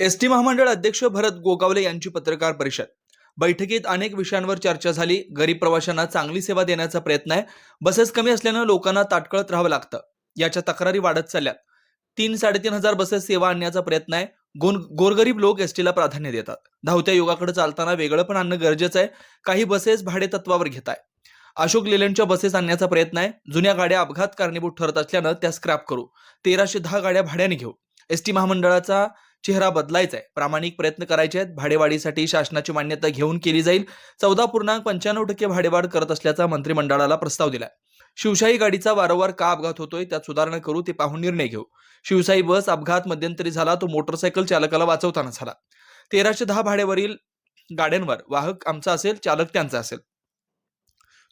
S T महामंडळ अध्यक्ष भरत गोगावले यांची पत्रकार परिषद. बैठकीत अनेक विषयांवर चर्चा झाली. गरीब प्रवाशांना चांगली सेवा देण्याचा प्रयत्न आहे. बसेस कमी असल्यानं लोकांना ताटकळत राहावं लागतं. याच्या तक्रारी वाढत चालल्यात. तीन साडेतीन हजार बसेस सेवा आणण्याचा प्रयत्न आहे. गोन गोरगरीब लोक एस टीला प्राधान्य देतात. धावत्या युगाकडे चालताना वेगळं पण आणणं गरजेचं आहे. काही बसेस भाडे तत्वावर घेत आहे. अशोक लेलँडच्या बसेस आणण्याचा प्रयत्न आहे. जुन्या गाड्या अपघात कारणीभूत ठरत असल्यानं त्या स्क्रॅप करू. तेराशे दहा गाड्या भाड्याने घेऊ. एस टी महामंडळाचा चेहरा बदलायचा आहे प्रामाणिक प्रयत्न करायचे आहेत भाडेवाढीसाठी शासनाची मान्यता घेऊन केली जाईल. चौदा पूर्णांक पंच्याण्णव टक्के भाडेवाढ करत असल्याचा मंत्रिमंडळाला प्रस्ताव दिलाय. शिवशाही गाडीचा वारंवार का अपघात होतोय त्यात सुधारणा करू ते पाहून निर्णय घेऊ. शिवशाही बस अपघात मध्यंतरी झाला तो मोटरसायकल चालकाला वाचवताना झाला. तेराशे दहा भाड्यावरील गाड्यांवर वाहक आमचा असेल चालक त्यांचा असेल.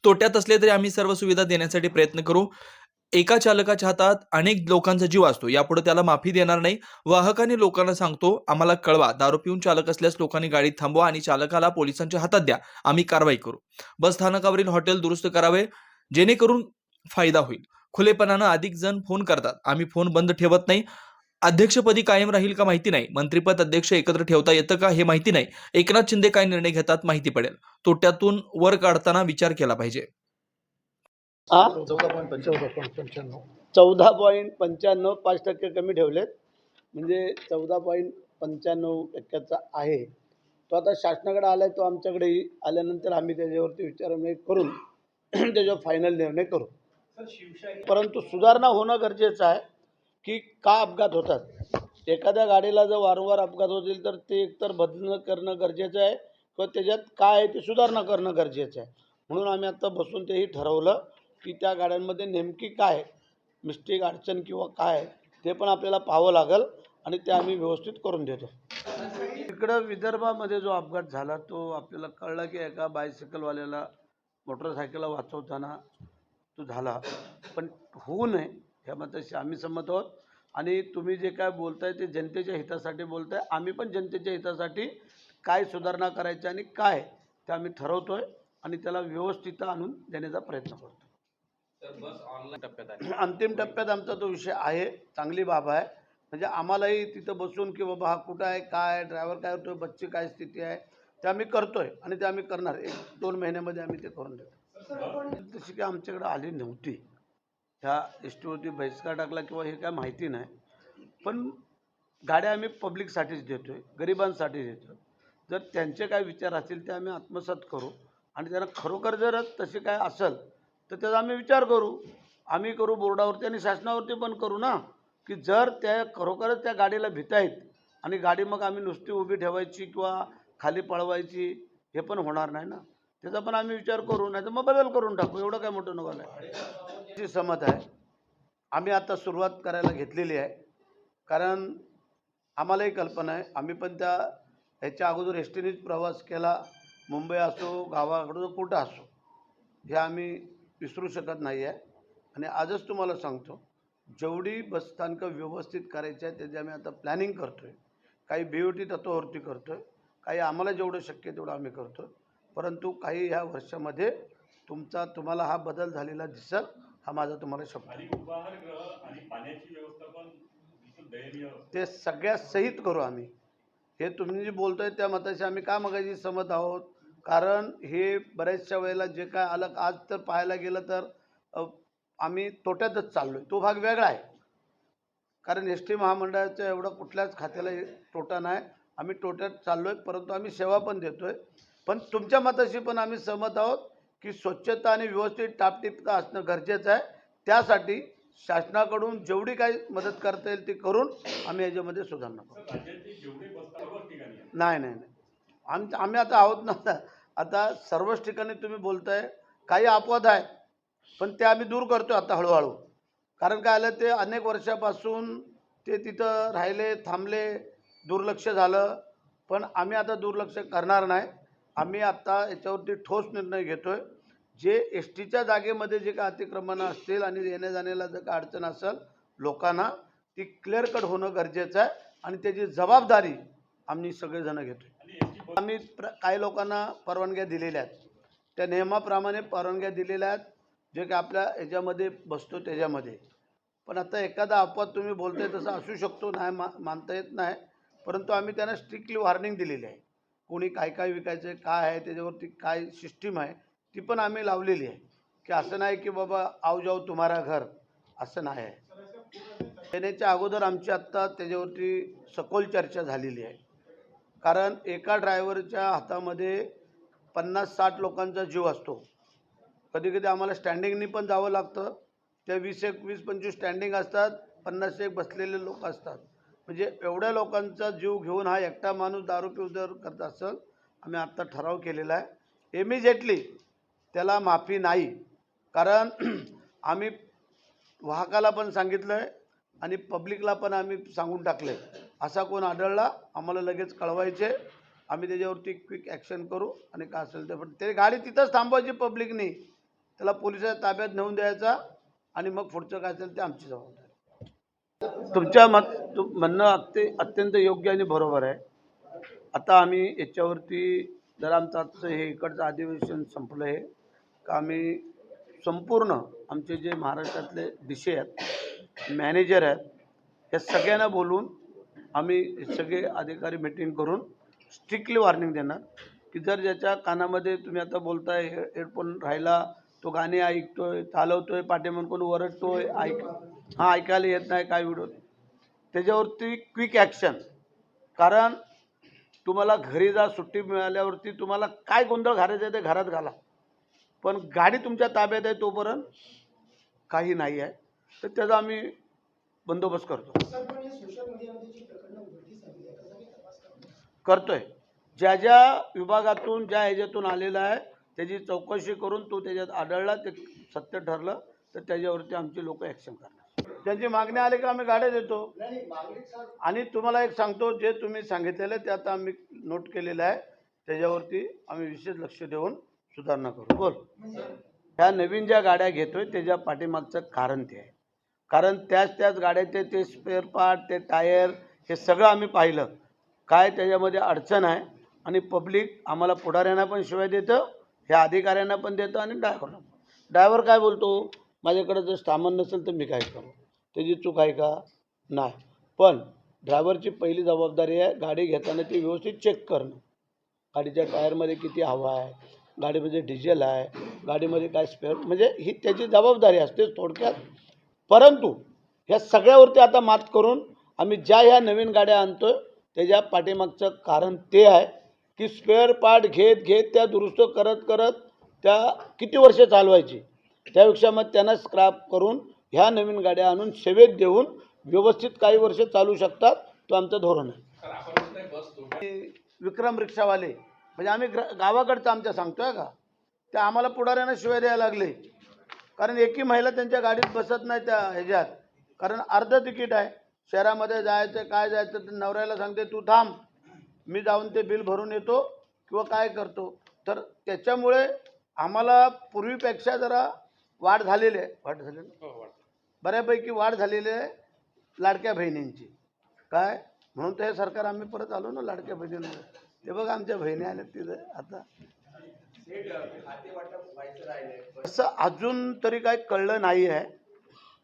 तोट्यात असले तरी आम्ही सर्व सुविधा देण्यासाठी प्रयत्न करू. एका चालकाच्या हातात अनेक लोकांचा जीव असतो. यापुढे त्याला माफी देणार नाही. वाहकाने लोकांना सांगतो आम्हाला कळवा दारू पिऊन चालक असल्यास लोकांनी गाडी थांबवा आणि चालकाला पोलिसांच्या हातात द्या. आम्ही कारवाई करू. बस स्थानकावरील हॉटेल दुरुस्त करावे जेणेकरून फायदा होईल. खुलेपणानं अधिक जण फोन करतात. आम्ही फोन बंद ठेवत नाही. अध्यक्षपदी कायम राहील का माहिती नाही. मंत्रिपद अध्यक्ष एकत्र ठेवता येतं का हे माहिती नाही. एकनाथ शिंदे काय निर्णय घेतात माहिती पडेल. तोट्यातून वर काढताना विचार केला पाहिजे. हा चौदा पॉईंट पंच्याण्णव पंच्याण्णव. चौदा पॉईंट पंच्याण्णव पाच टक्के कमी ठेवलेत. म्हणजे चौदा पॉईंट पंच्याण्णव टक्क्याचा आहे. तो आता शासनाकडे आला आहे तो आमच्याकडे येईल. आल्यानंतर आम्ही त्याच्यावरती विचारविनिमय करून त्याच्यावर फायनल निर्णय करू. परंतु सुधारणा होणं गरजेचं आहे की का अपघात होतात. एखाद्या गाडीला जर वारंवार अपघात होतील तर ते एकतर बदलणं करणं गरजेचं आहे किंवा त्याच्यात काय आहे ते सुधारणा करणं गरजेचं आहे. म्हणून आम्ही आत्ता बसून तेही ठरवलं की त्या गाड्यांमध्ये नेमकी काय मिस्टेक अडचण किंवा काय ते पण आपल्याला पाहावं लागेल आणि ते आम्ही व्यवस्थित करून देतो. इकडं विदर्भामध्ये जो अपघात झाला तो आपल्याला कळला की एका बायसिकलवाल्याला मोटरसायकलला वाचवताना तो झाला. पण होऊ नये ह्या मताशी आम्ही संमत आहोत. आणि तुम्ही जे काय बोलताय ते जनतेच्या हितासाठी बोलताय. आम्ही पण जनतेच्या हितासाठी काय सुधारणा करायच्या आणि काय ते आम्ही ठरवतो आहे आणि त्याला व्यवस्थित आणून देण्याचा प्रयत्न करतो अंतिम टप्प्यात आमचा तो विषय आहे. चांगली बाब आहे. म्हणजे आम्हालाही तिथं बसून की बाबा हा कुठं आहे काय ड्रायव्हर काय होतो बच्ची काय स्थिती आहे ते आम्ही करतोय आणि ते आम्ही करणार. एक दोन महिन्यामध्ये आम्ही ते करून देतो. तशी काय आमच्याकडे आली नव्हती. ह्या एस टीवरती बहिष्कार टाकला किंवा हे काय माहिती नाही. पण गाड्या आम्ही पब्लिकसाठीच देतोय गरिबांसाठी देतो जर त्यांचे काय विचार असतील ते आम्ही आत्मसात करू. आणि त्यांना खरोखर जर तसे काय असेल तर त्याचा आम्ही विचार करू. आम्ही करू बोर्डावरती आणि शासनावरती पण करू ना की जर त्या खरोखरच त्या गाडीला भीत आहेत आणि गाडी मग आम्ही नुसती उभी ठेवायची किंवा खाली पळवायची हे पण होणार नाही ना. त्याचा पण आम्ही विचार करू नाही तर मग बदल करून टाकू. एवढं काय मोठं नको आहे. ची सहमत आहे. आम्ही आता सुरुवात करायला घेतलेली आहे. कारण आम्हालाही कल्पना आहे. आम्ही पण त्या ह्याच्या अगोदर एस टीनेच प्रवास केला. मुंबई असो गावाकडं कुठं असो. हे आम्ही विसरू शकत नाही आहे आणि आजच तुम्हाला सांगतो जेवढी बसस्थानकं व्यवस्थित करायची आहे त्याची आम्ही आता प्लॅनिंग करतो आहे काही बी ओ टी तत्वावरती करतो आहे काही आम्हाला जेवढं शक्य तेवढं आम्ही करतो परंतु काही ह्या वर्षामध्ये तुमचा तुम्हाला हा बदल झालेला दिसेल हा माझा तुम्हाला शब्द ते सगळ्या सहित करू आम्ही. हे तुम्ही जे बोलतोय त्या मताशी आम्ही का मगाशी सहमत आहोत? कारण हे बऱ्याचशा वेळेला जे काय आलं आज तर पाहायला गेलं तर आम्ही तोट्यातच चाललो आहे तो भाग वेगळा आहे. कारण एस टी महामंडळाच्या एवढा कुठल्याच खात्याला तोटा नाही. आम्ही तोट्यात चाललो आहे परंतु आम्ही सेवा पण देतो आहे पण तुमच्या मताशी पण आम्ही सहमत आहोत की स्वच्छता आणि व्यवस्थित टापटीपता असणं गरजेचं आहे. त्यासाठी शासनाकडून जेवढी काही मदत करता येईल ती करून आम्ही याच्यामध्ये सुधारणा करू. राज्याची जेवढी बसता सर्वच ठिकाणी आहे. नाही नाही नाही. आम आम्ही आता आहोत ना आता सर्वच ठिकाणी तुम्ही बोलताय काही अपवाद आहे पण ते आम्ही दूर करतो आता हळूहळू. कारण काय आलं ते अनेक वर्षापासून ते तिथं राहिले थांबले दुर्लक्ष झालं पण आम्ही आता दुर्लक्ष करणार नाही. आम्ही आत्ता याच्यावरती ठोस निर्णय घेतो आहे जे एस टीच्या जागेमध्ये जे काय अतिक्रमणं असतील आणि येण्या जाण्याला जर काय अडचण असेल लोकांना ती क्लिअर कट होणं गरजेचं आहे आणि त्याची जबाबदारी आम्ही सगळेजणं घेतो आहे आम्ही प्र काही लोकांना परवानग्या दिलेल्या आहेत. त्या नियमाप्रमाणे परवानग्या दिलेल्या आहेत जे की आपल्या ह्याच्यामध्ये बसतो त्याच्यामध्ये. पण आता एखादा अपवाद तुम्ही बोलताय तसं असू शकतो नाही मा मानता येत नाही. परंतु आम्ही त्यांना स्ट्रिक्टली वॉर्निंग दिलेली आहे. कोणी काय काय विकायचं काय आहे त्याच्यावरती काय सिस्टीम आहे ती पण आम्ही लावलेली आहे. की असं नाही की बाबा आव जाऊ तुम्हारा घर असं नाही आहे. येण्याच्या अगोदर आमची आत्ता त्याच्यावरती सखोल चर्चा झालेली आहे. कारण एका ड्रायव्हरच्या हातामध्ये पन्नास साठ लोकांचा जीव असतो. कधी कधी आम्हाला स्टँडिंगनी पण जावं लागतं. त्या वीस एक वीस पंचवीस स्टँडिंग असतात पन्नास एक बसलेले लोक असतात. म्हणजे एवढ्या लोकांचा जीव घेऊन हा एकटा माणूस दारू पिऊ जर करत असेल आम्ही आत्ता ठराव केलेला आहे. इमिजिएटली त्याला माफी नाही. कारण आम्ही वाहकाला पण सांगितलं आहे आणि पब्लिकला पण आम्ही सांगून टाकलं आहे असा कोण आढळला आम्हाला लगेच कळवायचे. आम्ही त्याच्यावरती क्विक ॲक्शन करू आणि काय असेल ते पण. ते गाडी तिथंच थांबवायची पब्लिकनी त्याला पोलिसाच्या ताब्यात नेऊन द्यायचा आणि मग पुढचं काय असेल ते आमची जबाबदारी. तुमच्या मत तुम म्हणणं अत्य अत्यंत योग्य आणि बरोबर आहे. आता आम्ही याच्यावरती जर आमचं आजचं हे इकडचं अधिवेशन संपलं आहे का आम्ही संपूर्ण आमचे जे महाराष्ट्रातले दिशे आहेत मॅनेजर आहेत या सगळ्यांना बोलून आम्ही सगळे अधिकारी मिटिंग करून स्ट्रिक्टली वॉर्निंग देणार. की जर ज्याच्या कानामध्ये तुम्ही आता बोलताय हे हेडफोन राहिला तो गाणे ऐकतोय चालवतोय पाठीमागून कोण ओरडतोय ऐक हा ऐकायला येत नाही काय व्हिडिओ त्याच्यावरती क्विक ॲक्शन कारण तुम्हाला घरी जा सुट्टी मिळाल्यावरती तुम्हाला काय गोंधळ घालायचं आहे ते घरात घाला. पण गाडी तुमच्या ताब्यात आहे तोपर्यंत काही नाही आहे. तर त्याचा आम्ही बंदोबस्त करतो. करतोय. ज्या ज्या विभागातून ज्या ह्याच्यातून आलेला आहे त्याची चौकशी करून तो त्याच्यात आढळला ते सत्य ठरलं तर त्याच्यावरती आमचे लोक ॲक्शन करणार. त्यांची मागणी आली का आम्ही गाड्या देतो. आणि तुम्हाला एक सांगतो जे तुम्ही सांगितलेलं आहे ते आता आम्ही नोट केलेलं आहे. त्याच्यावरती आम्ही विशेष लक्ष देऊन सुधारणा करू. बोल. ह्या नवीन ज्या गाड्या घेतोय त्याच्या पाठीमागचं कारण ते आहे. कारण त्याच त्याच गाड्याचे ते स्पेअर पार्ट ते टायर हे सगळं आम्ही पाहिलं. काय त्याच्यामध्ये अडचण आहे आणि पब्लिक आम्हाला पुढाऱ्यांना पण शिवाय देतं ह्या अधिकाऱ्यांना पण देतं आणि ड्रायव्हरला ड्रायव्हर काय बोलतो? माझ्याकडे जर सामान नसेल तर मी काय करू? त्याची चूक आहे का? नाही. पण ड्रायव्हरची पहिली जबाबदारी आहे गाडी घेताना ती व्यवस्थित चेक करणं. गाडीच्या टायरमध्ये किती हवा आहे? गाडीमध्ये डिझेल आहे? गाडीमध्ये काय स्पेअर? म्हणजे ही त्याची जबाबदारी असते थोडक्यात. परंतु ह्या सगळ्यावरती आता मात करून आम्ही ज्या ह्या नवीन गाड्या आणतोय त्याच्या पाठीमागचं कारण ते आहे की स्पेअर पार्ट घेत घेत त्या दुरुस्त करत करत त्या किती वर्ष चालवायची? त्यापेक्षा मग त्यांना स्क्रॅप करून ह्या नवीन गाड्या आणून सेवेत देऊन व्यवस्थित काही वर्ष चालू शकतात तो आमचं धोरण आहे. विक्रम रिक्षावाले म्हणजे आम्ही ग्र गावाकडचं आमच्या सांगतोय का? त्या आम्हाला पुढाऱ्यांना शिवाय द्यायला लागले. कारण एकही महिला त्यांच्या गाडीत बसत नाही त्या ह्याच्यात. कारण अर्ध तिकीट आहे. शहरामध्ये जायचं काय जायचं तर नवऱ्याला सांगते तू थांब मी जाऊन ते बिल भरून येतो किंवा काय करतो. तर त्याच्यामुळे आम्हाला पूर्वीपेक्षा जरा वाढ झालेली आहे. वाढ झालेली बऱ्यापैकी वाढ झालेली आहे लाडक्या बहिणींची. काय? म्हणून तर हे सरकार आम्ही परत आलो ना लाडक्या बहिणींवर ते बघा आमच्या बहिणी आल्या तिथं. आता असं अजून तरी काही कळलं नाही आहे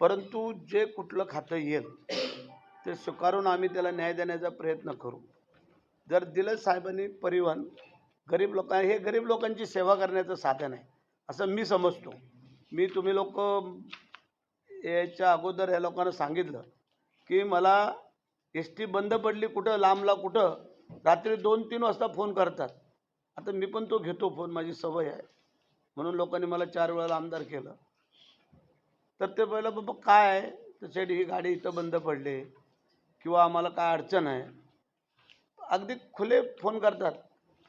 परंतु जे कुठलं खातं येईल ते स्वीकारून आम्ही त्याला न्याय देण्याचा प्रयत्न करू. जर दिलं साहेबांनी परिवहन गरीब लोकां हे गरीब लोकांची सेवा करण्याचं साधन आहे असं मी समजतो. मी तुम्ही लोक याच्या अगोदर या लोकांना सांगितलं की मला एस टी बंद पडली कुठं लांबला कुठं रात्री दोन तीन वाजता फोन करतात. आता मी पण तो घेतो फोन माझी सवय आहे. म्हणून लोकांनी मला चार वेळेला आमदार केलं. तर ते पहिलं बाबा काय आहे? त्यासाठी ही गाडी इथं बंद पडली. किंवा आम्हाला काय अडचण आहे अगदी खुले फोन करतात.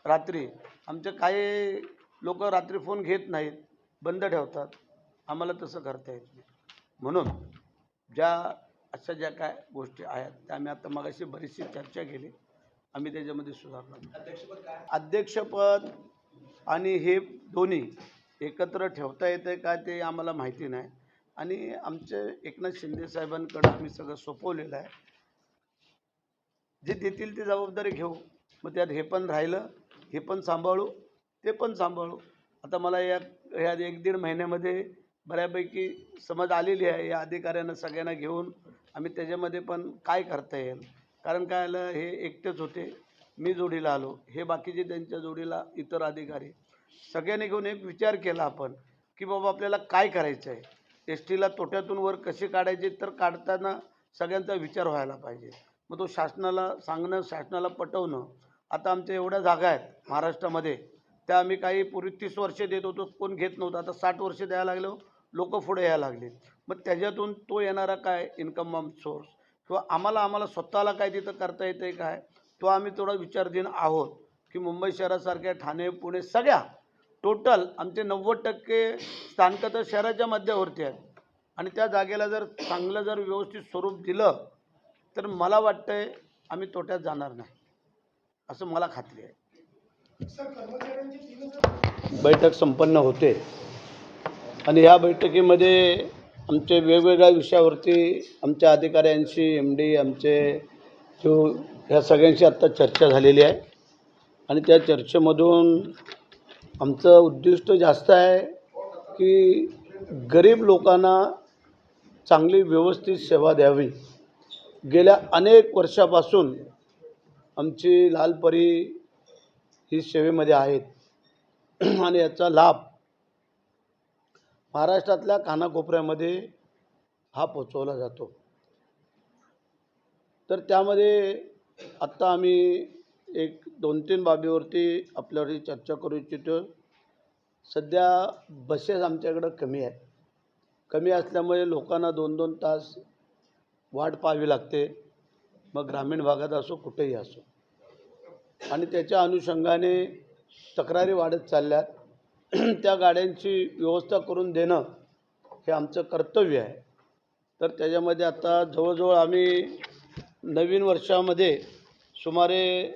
रात्री आमचे काही लोक रात्री फोन घेत नाहीत बंद ठेवतात. आम्हाला तसं करता येत नाही. म्हणून ज्या अशा ज्या काय गोष्टी आहेत त्या आम्ही आता मगाशी बरीचशी चर्चा केली. आम्ही त्याच्यामध्ये सुधारणा अध्यक्षपद आणि हे दोन्ही एकत्र ठेवता येते का ते आम्हाला माहिती नाही. आणि आमचे एकनाथ शिंदे साहेबांकडं आम्ही सगळं सोपवलेलं आहे. जे देतील ती जबाबदारी घेऊ. मग त्यात हे पण राहिलं हे पण सांभाळू ते पण सांभाळू. आता मला या ह्या एक दीड महिन्यामध्ये बऱ्यापैकी समज आलेली आहे या अधिकाऱ्यांना सगळ्यांना घेऊन आम्ही त्याच्यामध्ये पण काय करता येईल? कारण काय आलं हे एकटेच होते. मी जोडीला आलो. हे बाकीचे त्यांच्या जोडीला इतर अधिकारी. सगळ्यांनी घेऊन एक विचार केला आपण की बाबा आपल्याला काय करायचं आहे? एस टीला तोट्यातून वर कसे काढायचे तर काढताना सगळ्यांचा विचार व्हायला पाहिजे. मग तो शासनाला सांगणं शासनाला पटवणं आता आमच्या एवढ्या जागा आहेत महाराष्ट्रामध्ये त्या आम्ही काही पूर्वी तीस वर्ष देत होतो कोण घेत नव्हतं. आता साठ वर्ष द्यायला लागलो लोक पुढे यायला लागले. मग त्याच्यातून तो येणारा काय इन्कम सोर्स किंवा आम्हाला आम्हाला स्वतःला काय तिथं करता येतं आहे काय? तो आम्ही थोडा विचारधीन आहोत की मुंबई शहरासारख्या ठाणे पुणे सगळ्या टोटल आमचे नव्वद टक्के स्थानकं तर शहराच्या मध्यावरती आहेत. आणि त्या जागेला जर चांगलं जर व्यवस्थित स्वरूप दिलं तर मला वाटतंय आम्ही तोट्यात जाणार नाही. असं मला खात्री आहे. बैठक संपन्न होते. आणि ह्या बैठकीमध्ये आमचे वेगवेगळ्या विषयावरती आमच्या अधिकाऱ्यांशी एम डी आमचे जो ह्या सगळ्यांशी आत्ता चर्चा झालेली आहे. आणि त्या चर्चेमधून आमचं उद्दिष्ट जास्त आहे की गरीब लोकांना चांगली व्यवस्थित सेवा द्यावी. गेल्या अनेक वर्षापासून आमची लालपरी ही सेवेमध्ये आहेत. आणि याचा लाभ महाराष्ट्रातल्या कानाकोपऱ्यामध्ये हा पोचवला जातो. तर त्यामध्ये आत्ता आम्ही एक दोन तीन बाबीवरती आपल्यावरती चर्चा करू इच्छितो. सध्या बसेस आमच्याकडं कमी आहेत. कमी असल्यामुळे लोकांना दोन दोन तास वाट पाहावी लागते. मग ग्रामीण भागात असो कुठेही असो. आणि त्याच्या अनुषंगाने तक्रारी वाढत चालल्यात. त्या गाड्यांची व्यवस्था करून देणं हे आमचं कर्तव्य आहे. तर त्याच्यामध्ये आता जवळजवळ आम्ही नवीन वर्षामध्ये सुमारे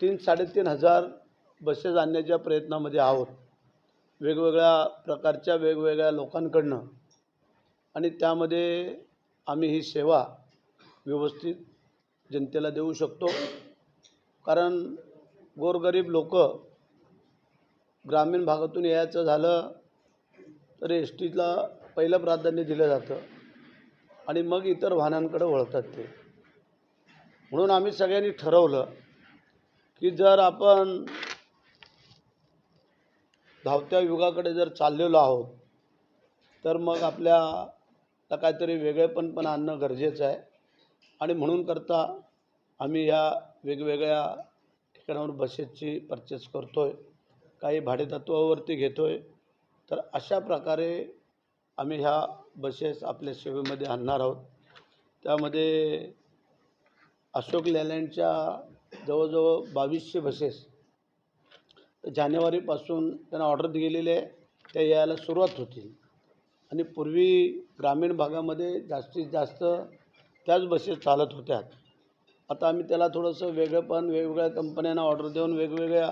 तीन साडेतीन हजार बसेस आणण्याच्या प्रयत्नामध्ये आहोत. वेगवेगळ्या प्रकारच्या वेगवेगळ्या लोकांकडनं. आणि त्यामध्ये आम्ही ही सेवा व्यवस्थित जनतेला देऊ शकतो. कारण गोरगरीब लोक ग्रामीण भागातून यायचं झालं तर एस टीला पहिलं प्राधान्य दिलं जातं आणि मग इतर वाहनांकडे वळतात ते. म्हणून आम्ही सगळ्यांनी ठरवलं की जर आपण धावत्या युगाकडे जर चाललेलो आहोत तर मग आपल्या तर काहीतरी वेगळेपण पण आणणं गरजेचं आहे. आणि म्हणून करता आम्ही ह्या वेगवेगळ्या ठिकाणावर बसेसची परचेस करतो आहे काही भाडेतत्वावरती घेतो आहे तर अशा प्रकारे आम्ही ह्या बसेस आपल्या सेवेमध्ये आणणार आहोत. त्यामध्ये अशोक लेलँडच्या जवळजवळ बावीसशे बसेस. जानेवारीपासून त्यांना ऑर्डर दिलेली आहे. त्या यायला सुरुवात होतील. आणि पूर्वी ग्रामीण भागामध्ये जास्तीत जास्त त्याच बसेस चालत होत्या. आता आम्ही त्याला थोडंसं वेगळंपण वेगवेगळ्या कंपन्यांना ऑर्डर देऊन वेगवेगळ्या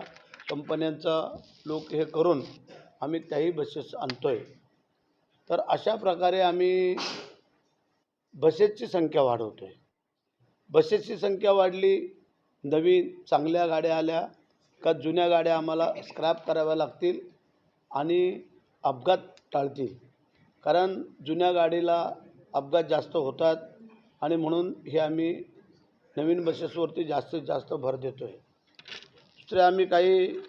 कंपन्यांचा लोक हे करून आम्ही त्याही बसेस आणतो आहे तर अशा प्रकारे आम्ही बसेसची संख्या वाढवतो आहे बसेसची संख्या वाढली नवीन चांगल्या गाड्या आल्या का जुन्या गाड्या आम्हाला स्क्रॅप कराव्या लागतील आणि अपघात टाळतील. कारण जुन्या गाडीला अपघात जास्त होतात आणि म्हणून हे आम्ही नवीन बसेसवरती जास्तीत जास्त भर देतो आहे दुसरे आम्ही काही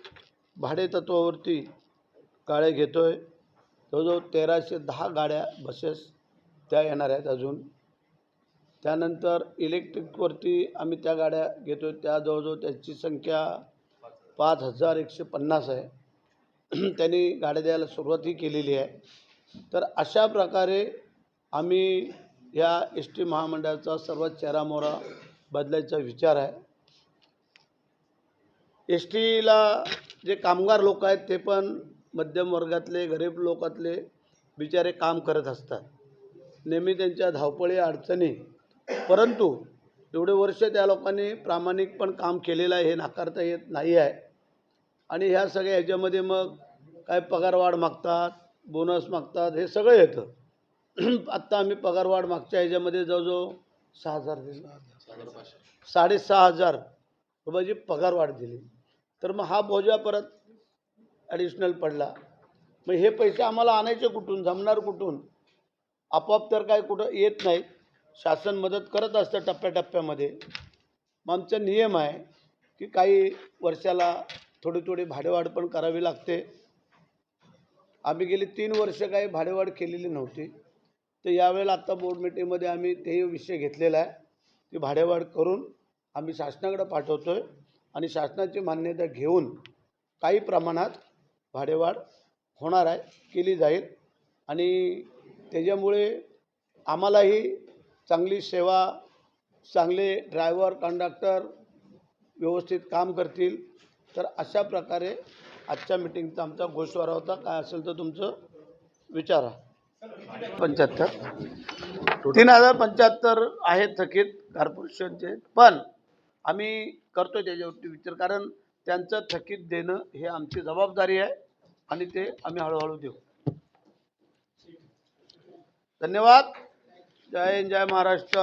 भाडेतत्वावरती गाड्या घेतो आहे जवळजवळ तेराशे दहा गाड्या बसेस त्या येणार आहेत अजून. त्यानंतर इलेक्ट्रिकवरती आम्ही त्या गाड्या घेतो आहे त्या जवळजवळ त्याची संख्या पाच हजार एकशे पन्नास आहे. त्यांनी गाड्या द्यायला सुरुवातही केलेली आहे. तर अशा प्रकारे आम्ही या एस टी महामंडळाचा सर्वात चेहरामोहरा बदलायचा विचार आहे. एस टीला जे कामगार लोक आहेत ते पण मध्यम वर्गातले गरीब लोकातले बिचारे काम करत असतात. नेहमी त्यांच्या धावपळी अडचणी. परंतु एवढे वर्ष त्या लोकांनी प्रामाणिक पण काम केलेलं आहे हे नाकारता येत नाही आहे. आणि ह्या सगळ्या ह्याच्यामध्ये मग काय पगारवाढ मागतात बोनस मागतात हे सगळं येतं. आत्ता आम्ही पगारवाढ मागच्या ह्याच्यामध्ये जवळजवळ सहा हजार दिले. साडेसहा हजार रुपयाची पगारवाढ दिली. तर मग हा बोजा परत ॲडिशनल पडला. मग हे पैसे आम्हाला आणायचे कुठून जमणार कुठून? आपोआप तर काय कुठं येत नाही शासन मदत करत असतं टप्प्याटप्प्यामध्ये. मग आमचा नियम आहे की काही वर्षाला थोडी थोडी भाडेवाढ पण करावी लागते. आम्ही गेली तीन वर्ष काही भाडेवाढ केलेली नव्हती. तर यावेळेला आत्ता बोर्ड मिटिंगमध्ये आम्ही तेही विषय घेतलेला आहे. ती भाडेवाढ करून आम्ही शासनाकडे पाठवतो आहे आणि शासनाची मान्यता घेऊन काही प्रमाणात भाडेवाढ होणार आहे केली जाईल. आणि त्याच्यामुळे आम्हालाही चांगली सेवा चांगले ड्रायव्हर कंडक्टर व्यवस्थित काम करतील. तर अशा प्रकारे आजच्या मिटिंगचा आमचा घोषवारा होता. काय असेल तर तुमचं विचारा. पंच्याहत्तर. तीन हजार पंच्याहत्तर आहेत थकीत कॉर्पोरेशनचे पण आम्ही करतो त्याच्यावरती विचार. कारण त्यांचं थकीत देणं हे आमची जबाबदारी आहे आणि ते आम्ही हळूहळू देऊ. धन्यवाद. जय हिंद जय महाराष्ट्र.